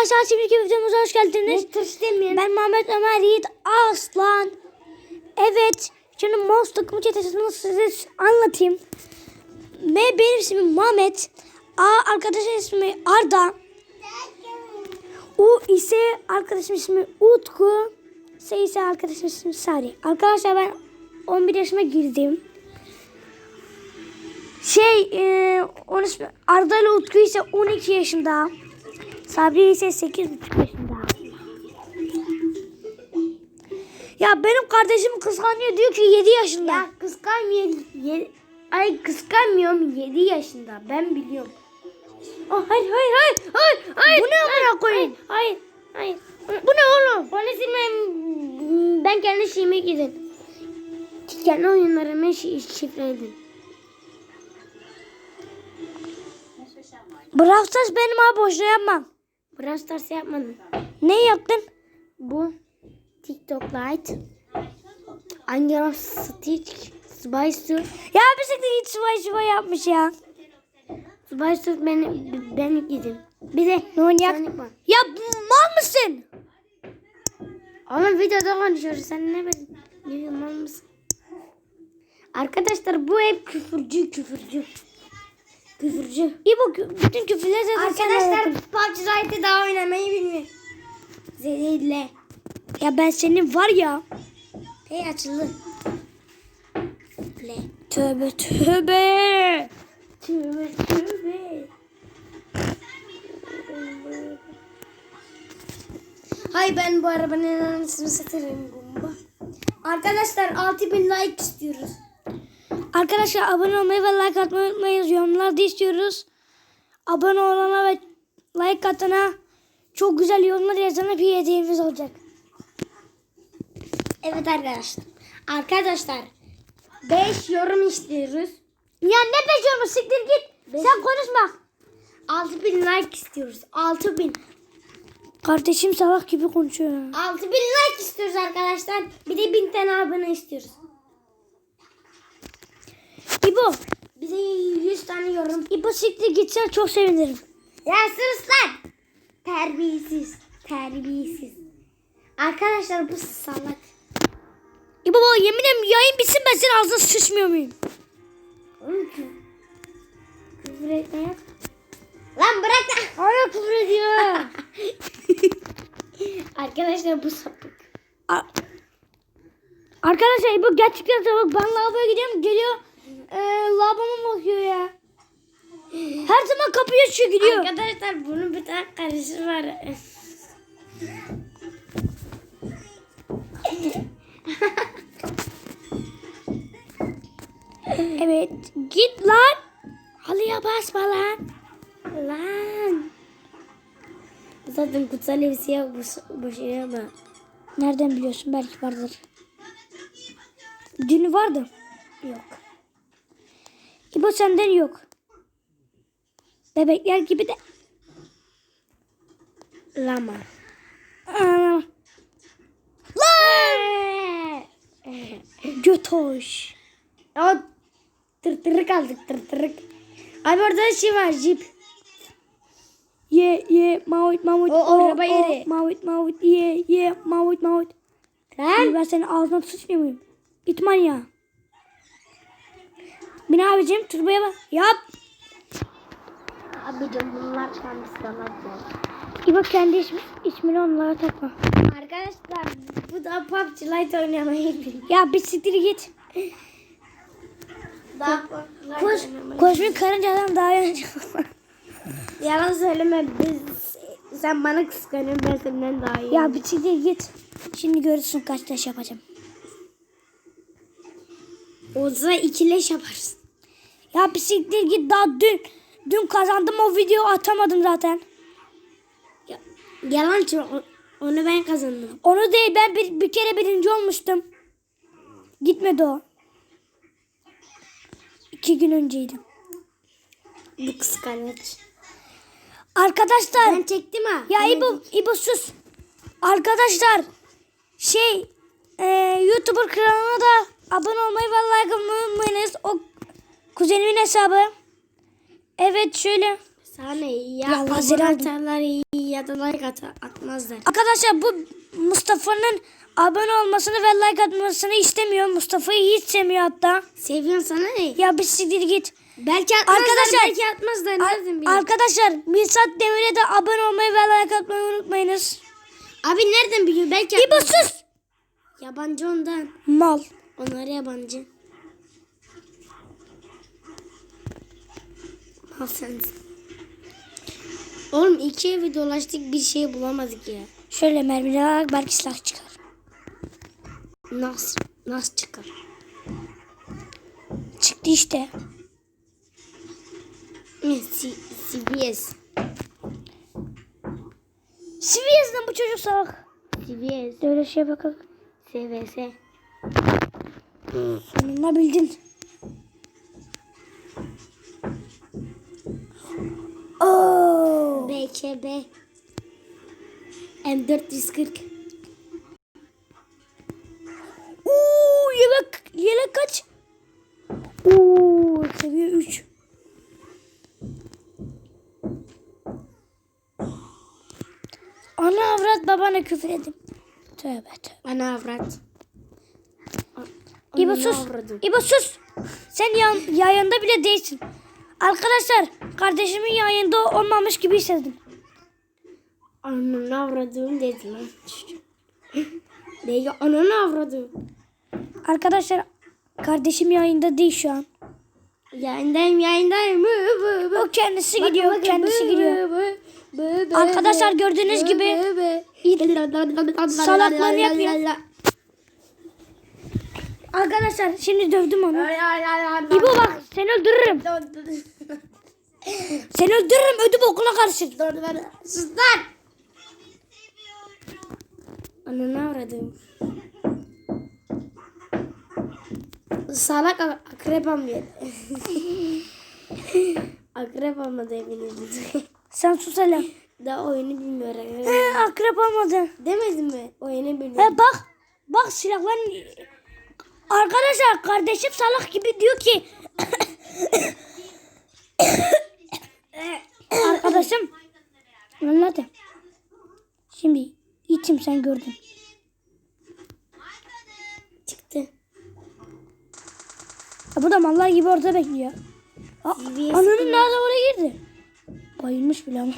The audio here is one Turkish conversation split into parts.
Arkadaşlar şimdiki videomuza hoş geldiniz. Ben Mehmet Ömer Yiğit Aslan. Evet. Şimdi Mouse takımı çetesini size anlatayım. Ve benim ismim Mehmet. A arkadaşın ismi Arda. U ise arkadaşım ismi Utku. S ise arkadaşım ismi Sari. Arkadaşlar ben 11 yaşıma girdim. Şey, e, onun ismi Arda ile Utku ise 12 yaşında. Sabri ise 8,5 yaşında. Ya benim kardeşim kıskanıyor diyor ki 7 yaşında. Ya kıskanmıyor. Ye, ay kıskanmıyorum 7 yaşında. Ben biliyorum. Oh, hayır hayır hayır hayır hayır. Bu ne amına koyayım? Hayır hayır. Bu ne oğlum? Polisi ben, ben kendi şeyime gidin. Kendi oyunlarımı şi- şifreledim. Stars benim abi boşuna yapmam. Brawl Stars yapmadım. Ne yaptın? Bu TikTok Lite. Angel of Stitch. Spice Ya bisiklet hiç sıvay sıvay yapmış ya. Spice ben, ben gidin. Bir de Ne oynayak? Ya mal mısın? Ama videoda konuşuyoruz. Sen ne biliyorsun mal mısın? Arkadaşlar bu hep küfürcü küfürcü. Küfürcü. Kü- bütün küfürleri zaten Arkadaşlar. PUBG Lite'ı daha oynamayı bilmiyor. Zehirle. Ya ben senin var ya. Hey açıldı. Le. Tövbe tövbe. Tövbe tövbe. Hay ben bu arabanın anasını satırım gumba. Arkadaşlar 6000 like istiyoruz. Arkadaşlar abone olmayı ve like atmayı unutmayın. Yorumlarda istiyoruz. Abone olana ve like atana çok güzel yorumlar yazana bir hediyemiz olacak. Evet arkadaşlar. Arkadaşlar 5 yorum istiyoruz. Ya ne beşiyorsun siktir git. Beş- Sen konuşma. 6000 like istiyoruz. 6000. Kardeşim salak gibi konuşuyor. 6000 like istiyoruz arkadaşlar. Bir de 1000 tane abone istiyoruz. İbo. Bize 100 tane yorum. İbo siktir gitsen çok sevinirim. Ya sus lan. Terbiyesiz. Terbiyesiz. Arkadaşlar bu salak. İbo baba yemin ederim yayın bitsin ben senin ağzına sıçmıyor muyum? Küfür etme yok. Lan bırak da. Hala küfür ediyor. Arkadaşlar bu sapık. Ar- Arkadaşlar İbo gerçekten salak. Ben lavaboya gidiyorum geliyor. E, lavaboma bakıyor ya. Her zaman kapıyı açıyor gidiyor. Arkadaşlar bunun bir tane karısı var. Evet. Git lan. Halıya basma lan. Lan. Zaten kutsal elbise yok bu, bu şey ama. Nereden biliyorsun? Belki vardır. Dün vardı. Yok. İbo senden yok. Bebekler gibi de. Lama. Aa, Lan! Götoş. O tırtırık aldık tırtırık. Abi orada şey var jip. Ye ye mavut mavut. O, o araba yeri. Mavut mavut ye ye mavut mavut. Lan. Ben senin ağzına sıçmıyor muyum? İtman ya. Bin abicim turboya bak. Yap. Abicim bunlar kendi salak. İbo kendi ismi, ismini onlara takma. Arkadaşlar bu da PUBG Lite oynamayı bilmiyor. Ya bir siktir git. Daha Koş, koşmuş karıncadan daha önce. Yalan söyleme biz sen bana kıskanıyorsun ben senden daha iyi. ya bir siktir git. Şimdi görürsün kaç taş yapacağım. o zaman ikileş yaparsın. Ya bir siktir git daha dün. Dün kazandım o video atamadım zaten. Ya, yalan. Onu ben kazandım. Onu değil ben bir, bir kere birinci olmuştum. Gitmedi o. İki gün önceydi. Bu kıskanç. Arkadaşlar. Ben çektim ha. Ya Ben- İbo, İbo sus. Arkadaşlar şey e, YouTuber kanalına da abone olmayı ve like atmayı unutmayınız. O kuzenimin hesabı. Evet şöyle. Sana ne ya? Ya lazer atarlar ya da like at atmazlar. Arkadaşlar bu Mustafa'nın abone olmasını ve like atmasını istemiyor. Mustafa'yı hiç sevmiyor hatta. Seviyorsun sana ne? Ya bir siktir git. Belki atmazlar, Arkadaşlar- belki atmazlar. Ar- Nereden bileyim? arkadaşlar Mirsat Demir'e de abone olmayı ve like atmayı unutmayınız. Abi nereden biliyor? Belki İbo atmaz. sus. Yabancı ondan. Mal. Onlar yabancı. Al sen. Oğlum iki evi dolaştık bir şey bulamadık ya. Şöyle mermiler alarak belki silah çıkar. Nasıl? Nasıl çıkar? Çıktı işte. CBS. CVS'den bu çocuk salak. CBS. Öyle şey bakalım. CVS. Sonunda bildin. Oo. BKB. M440. Oo, yelek, yelek kaç? Oo, seviye 3. Ana avrat babana küfür edin. Tövbe tövbe. Ana avrat. İbo sus. İbo sus. Sen yan, yayında bile değilsin. Arkadaşlar kardeşimin yayında olmamış gibi hissettim. Ananı avradım dedi lan. Değil ananı avradım. Arkadaşlar kardeşim yayında değil şu an. Yayındayım yayındayım. O kendisi Bakın, gidiyor. bakın. kendisi Bı, gidiyor. bı, bı, bı, Arkadaşlar gördüğünüz bı, gibi bı, bı. salaklığını yapıyor. Arkadaşlar şimdi dövdüm onu. İbo bak seni öldürürüm. Seni öldürürüm ödüm okula karışır. Sus lan. Ananı avradım. Salak ak- akrep amıyor. akrep almadı eminim. Sen sus hele. Daha oyunu bilmiyor. He, akrep olmadı. Demedim mi? Oyunu bilmiyor. He bak. Bak silahların... Arkadaşlar kardeşim salak gibi diyor ki... Arkadaşım... Anladı. Şimdi içim sen gördün. Çıktı. Ya bu da mallar gibi orada bekliyor. Aa, ananın nerede oraya girdi? Bayılmış bile ama.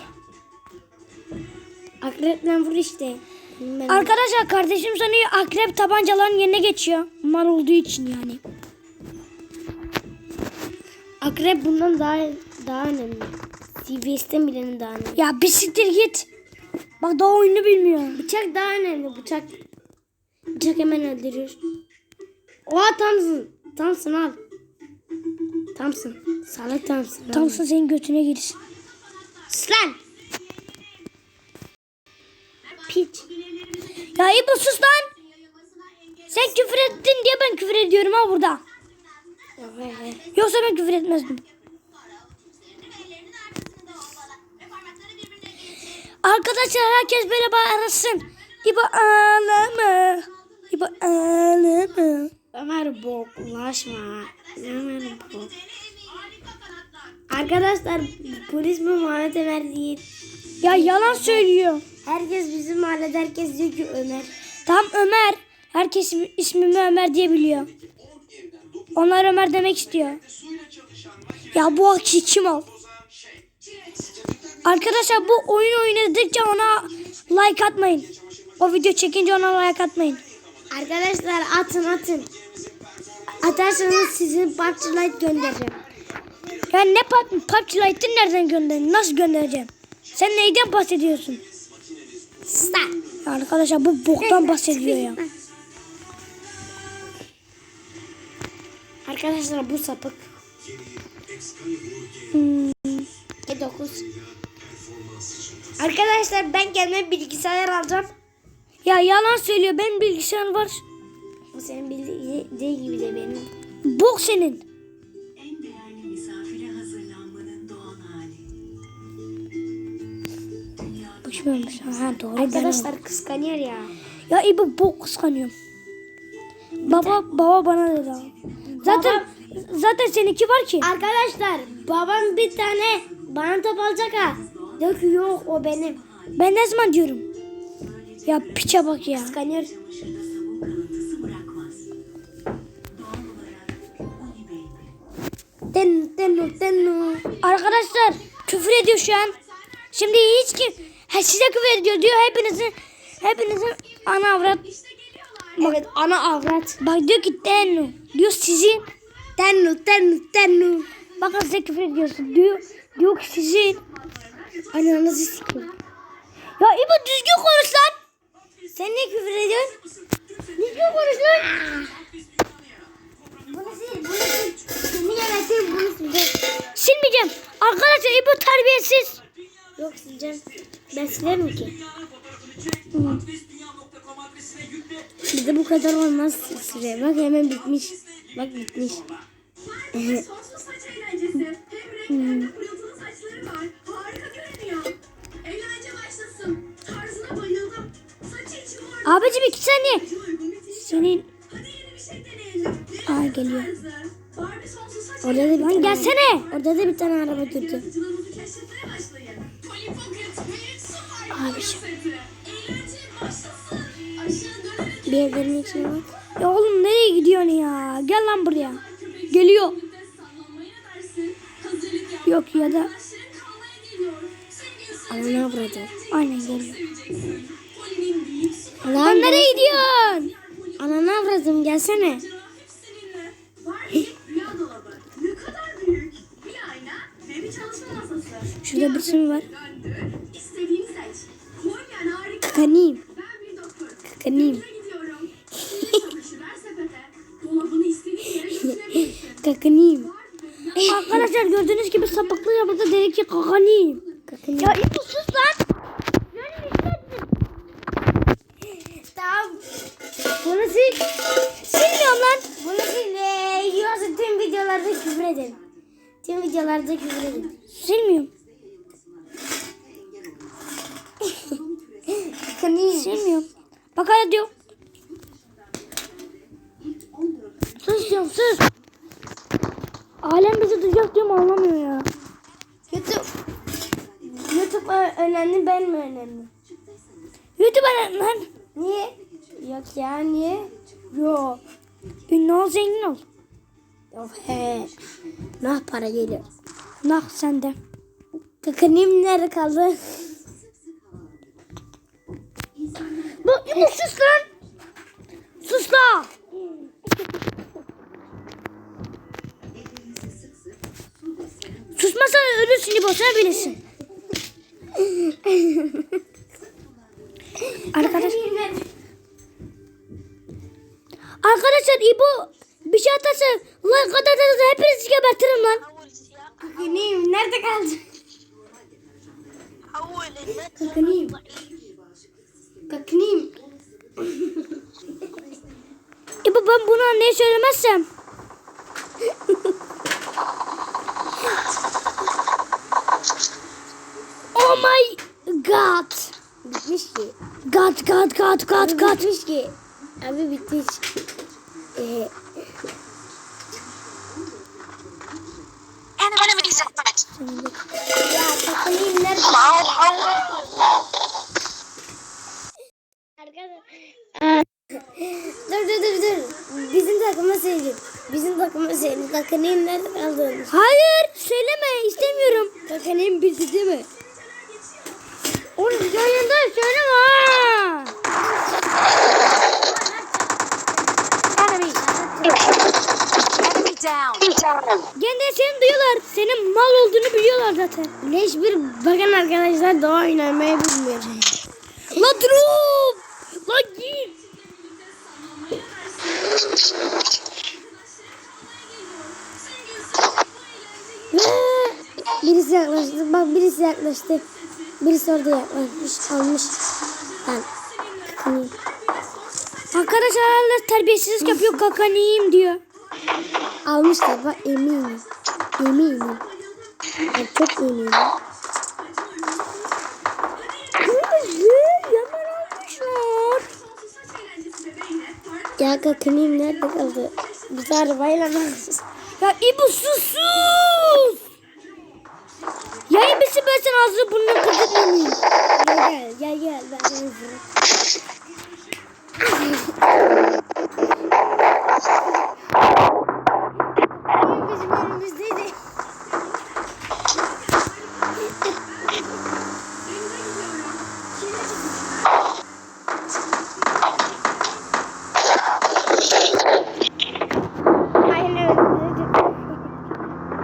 Akrepten vur işte. Ben Arkadaşlar kardeşim sanıyor akrep tabancaların yerine geçiyor. Mal olduğu için yani. Akrep bundan daha daha önemli. CVS'ten bilenin daha önemli. Ya bir siktir git. Bak daha oyunu bilmiyor. Bıçak daha önemli. Bıçak bıçak hemen öldürür. Oha Thompson. Thompson al. Thompson. Salak Thompson. al. Tamsın senin götüne girsin. Sus lan. Piç. Ya İbo sus lan. Sen küfür ettin diye ben küfür ediyorum ha burada. Yoksa ben küfür etmezdim. Arkadaşlar herkes böyle bağırsın. İbo ağlama. İbo ağlama. Ömer boklaşma. Ömer bok. Arkadaşlar polis bu Muhammed Ömer değil. Ya yalan söylüyor. Herkes bizim mahallede herkes diyor ki Ömer. Tam Ömer. Herkes ismimi Ömer diye biliyor. Onlar Ömer demek istiyor. Ya bu akçı kim al? Arkadaşlar bu oyun oynadıkça ona like atmayın. O video çekince ona like atmayın. Arkadaşlar atın atın. Atarsanız sizin PUBG Lite göndereceğim. Ya ne pub, PUBG Lite'ı nereden gönderin? Nasıl göndereceğim? Sen neyden bahsediyorsun? Ya arkadaşlar bu boktan bahsediyor ya. Arkadaşlar bu sapık. Hmm. E9. Arkadaşlar ben kendime bilgisayar alacağım. Ya yalan söylüyor. Benim bilgisayar var. Bu senin bildiği değil gibi de benim. Bok senin. En değerli misafire hazırlanmanın doğal hali. Ha doğru. ben Arkadaşlar kıskanıyor ya. Ya İbo bok kıskanıyorum. Baba baba bana dedi. Zaten zaten seninki var ki. Arkadaşlar babam bir tane Bana top alacak ha. Dök yok o benim. Ben ne zaman diyorum? Ya piçe bak ya. Kıskanıyor. Ten ten ten. Arkadaşlar küfür ediyor şu an. Şimdi hiç kim ha, size küfür ediyor diyor hepinizin hepinizin ana avrat. Evet ana avrat. Bak diyor ki tennu. Diyor sizin. Tennu tennu tennu. Bakın size küfür ediyorsun. Diyor, diyor ki sizin. Ananızı sikeyim. Ya İbo düzgün konuş lan. Sen ne küfür ediyorsun? Düzgün konuş lan. Bunu. Silmeyeceğim. Arkadaşlar İbo terbiyesiz. Yok sileceğim. Ben silerim ki. Bizde bu kadar olmaz süre. Bak hemen bitmiş. Bak bitmiş. Sonsuz Abicim iki saniye. Senin. Aa, geliyor. Orada da bir tane. gelsene. Orada da bir tane araba durdu. Yaratıcılığınızı keşfetmeye başlayın. Polly Pocket Merit Super Abi şu- seti. Eğlence başlasın. Aşağı dönerek Bir evlerin içine bak. Ya oğlum nereye gidiyorsun ya? Gel lan buraya. Geliyor. ne. Yok ya da. Sevgili Ananı avradı. aynen geliyor. Süper Lan nereye gidiyorsun? Ananı avradım gelsene. Şurada bir şey var. Kakaniyim. Kakaniyim. Kakaniyim. Arkadaşlar gördüğünüz gibi sapıklı yapıda dedi ki kakaniyim. Kakaniyim. Ya İbo sus lan. Tamam. Bunu sil. Silmiyorum lan. Bunu sil. Ee, Yoksa tüm videolarda küfür edin. Tüm videolarda küfür edin. Silmiyorum. Silmiyorum. Bak hala diyor. Sus diyorum sus. Alem bizi duyacak diyorum anlamıyor ya. YouTube. YouTube önemli ben mi önemli? YouTube'a lan. Niye? Yok ya niye? Yok. Ünlü ol zengin ol. Yok he. Nah para geliyor. Nah sende. Kakaniyim nerede kaldı? Bu İbo sus lan. Sus la. Susmasan ölürsün İbo sen bilirsin. Arkadaş, arkadaşlar İbo bir şey atarsa like atarsa hepinizi gebertirim lan. Kakaniyim nerede kaldı? Kakaniyim. Kakaniyim. İbo ben bunu anneye söylemezsem. oh my god. Bitmiş ki. God god god god god. bitmiş ki. Abi bitmiş. Ee, え Down. Gene seni duyuyorlar. Senin mal olduğunu biliyorlar zaten. Leş bir bakın arkadaşlar doğa oynamayı bilmiyor. La durum. La git. Birisi yaklaştı. Bak birisi yaklaştı. Birisi orada yaklaşmış. Almış. Ben. Arkadaşlar terbiyesizlik yapıyor kakaniyim diyor. Almışlar bak eminim. Eminim. Ben çok eminim. Yaman almışlar. Ya kakaniyim nerede kaldı? Biz arabayla Ya İbu sus sus. Yayın ben sana ağzını burnunu kırdırmayayım. Gel gel gel gel. Ben seni vurayım. Bizim önümüzdeydi. Aynen öyle.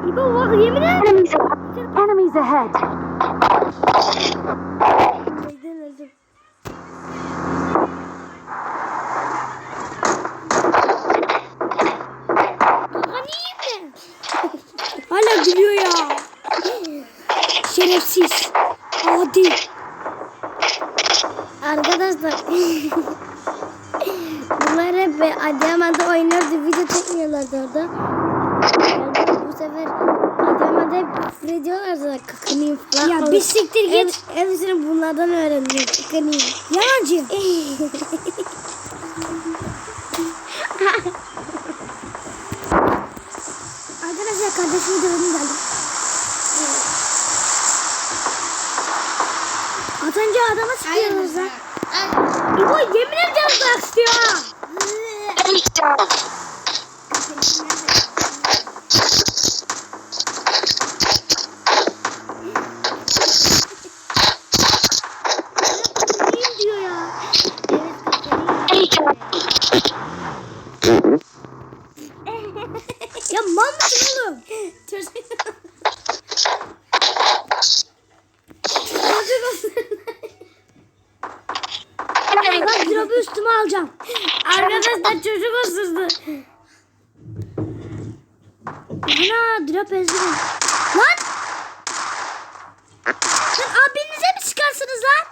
İbo bak yemin ederim. Enemies ahead. Öldüm öldüm. Hani iyi mi? Hala gülüyor ya. Şerefsiz. Adi. Arkadaşlar bunlar hep Adıyaman'da oynuyordu video çekmiyorlardı orada. Yani bu sefer Adıyaman'da hep küfür ediyorlardı kıkınıyım falan. Ya bir siktir git. Hep, hepsini bunlardan öğrendim kıkınıyım. Yalancı. Arkadaşlar kardeşimi dövdüm geldim. Az önce adama sıkıyoruz lan. İbo yemin ederim bırak istiyor ha. Enemy down. Neyim diyor ya. Enemy down. Ya mal mısın oğlum? Enemy. Ben drop'u üstüme alacağım. Arkadaşlar çocuk osurdu. Ana drop ezdim. Lan! Lan abinize mi çıkarsınız lan?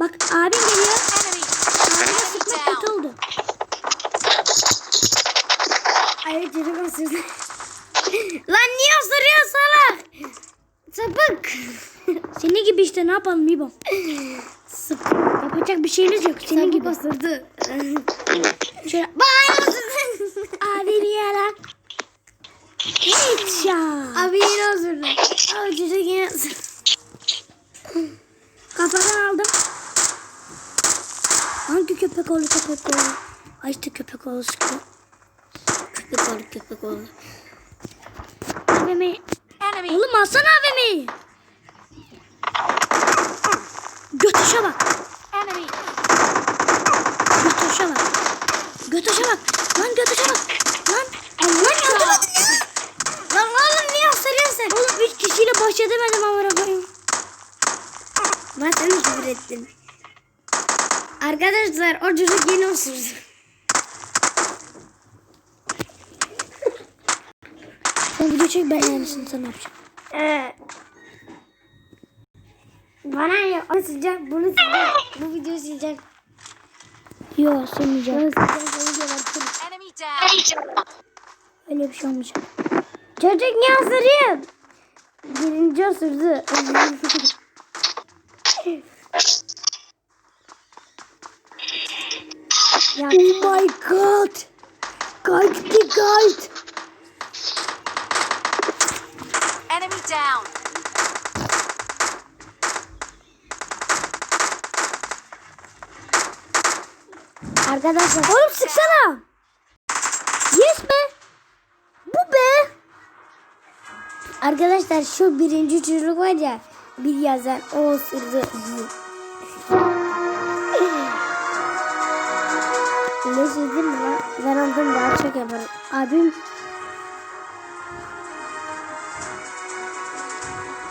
Bak abin geliyor. Enemy. Abine sıkmak kötü oldu. Ay çocuk osurdu. Lan niye osuruyor salak? Sapık. Senin gibi işte ne yapalım İbo? Sapık. Yapacak bir şeyiniz yok. Senin gibi. osurdu. Şöyle Bana osurdu. abini ya lan. Hiç ya. Abi yine osurdu. Abi çocuk yine osurdu. Kafadan aldım. Hangi köpek oğlu köpek oğlu? İşte köpek oğlu sıkıyor. Köpek oğlu köpek oğlu. AVM'yi. Enemy. Oğlum alsana AVM'yi. Götüşe bak. Enemy. Götüşe bak. Götüşe bak. Lan götüşe bak. Lan. Allah ya. Lan oğlum niye osuruyorsun sen? Oğlum üç kişiyle baş edemedim amına koyayım. Ben seni küfür ettim. Arkadaşlar o çocuk yine osurdu. Sen video çek ben aynısını sana yapacağım. Ee, bana ya onu sileceğim, bunu sileceğim, bu videoyu sileceğim. Yok silmeyeceğim. Bunu sileceğim, bu videoyu sileceğim. Öyle bir şey olmayacak. Çocuk niye osuruyor? Birinci osurdu. ya, Oh my god. Kalktı kalk. Enemy down. arkadaşlar Oğlum sıksana. Yes be. Bu be. Arkadaşlar şu birinci çocuk var ya bir yazan o osurdu. ne söyledim mi lan? Ben ondan daha çok yaparım. Abim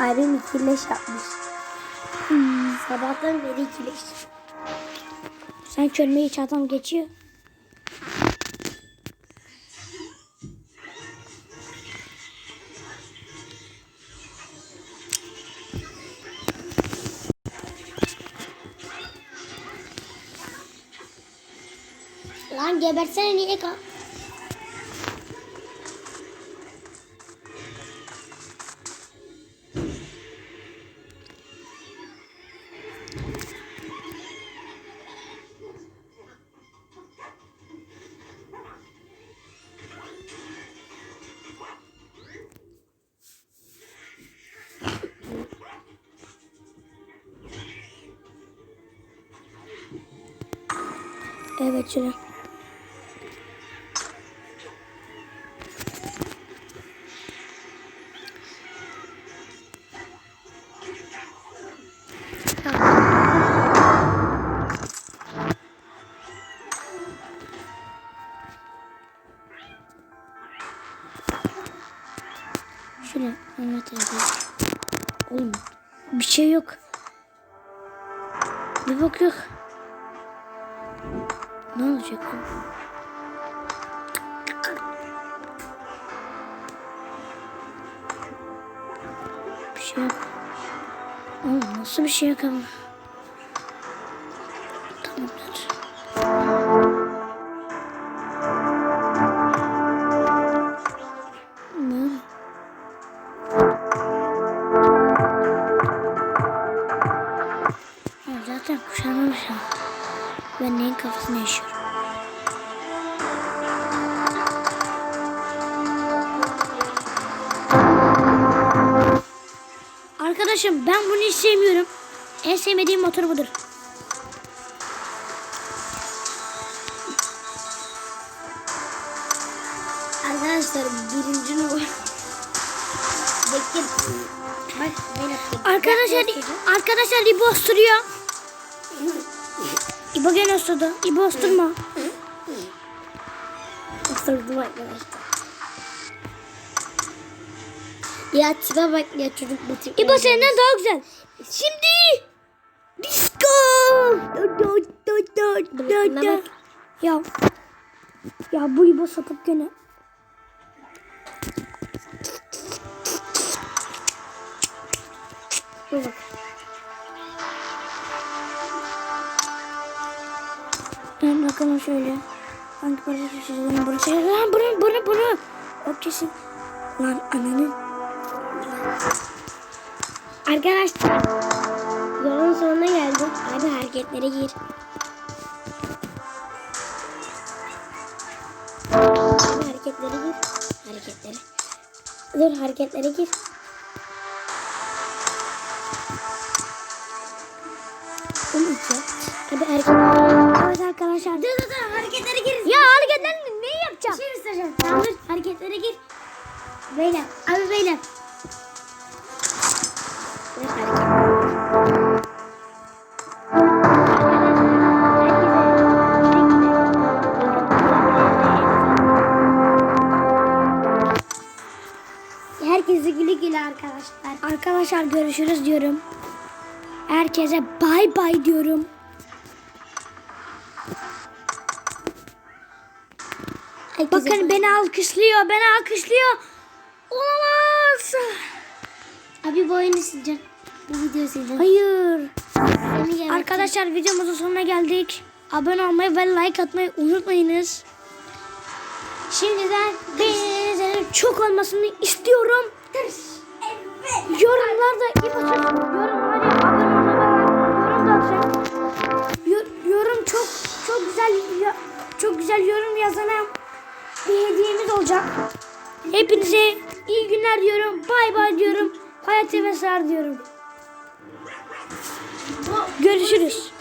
Abim ikileş yapmış. Hmm, sabahtan beri ikileş. Sen körmeyi hiç adam geçiyor. Lan gebersene niye kal? Evet şey yok ama? Tamamdır. Zaten kuşanmışım. Ben neyin kafasını yaşıyorum? Arkadaşım ben bunu hiç sevmiyorum. En sevmediğim motor budur. Arkadaşlar birinci numara. Bekle. Bak böyle. Arkadaşlar arkadaşlar İbo osturuyor. İbo gene osturdu. İbo osturma. Osurdum arkadaşlar. Ya tipe bak ya çocuk bu tip. İbo senden daha güzel. Şimdi disco. Ya ya bu İbo sapık gene. Dur bak. Ben bakalım şöyle. Hangi çeşitlerini bunu çeşitlerini. Lan bunu bunu bunu. O kesin. Lan ananı. Arkadaşlar yolun sonuna geldim. Hadi hareketlere gir. Hadi hareketlere gir. Hareketlere. Dur hareketlere gir. Bu mu ki? Hadi hareketlere Evet arkadaşlar. Dur dur dur hareketlere gir. Ya hareketler neyi yapacağım? Şey göstereceğim. Tamam dur hareketlere gir. Beyler. Abi beyler. Diyorum. Herkese Bakın beni alkışlıyor, beni alkışlıyor. Olamaz. Abi bu oyunu sileceğim. Bu videoyu sileceğim. Hayır. Arkadaşlar videomuzun sonuna geldik. Abone olmayı ve like atmayı unutmayınız. Şimdiden beğenilerin çok olmasını istiyorum. Yorumlarda yapacağım. Yorumlara Çok çok güzel çok güzel yorum yazana bir hediyemiz olacak. Hepinize iyi günler diyorum. Bay bay diyorum. Hayat ve diyorum. Görüşürüz.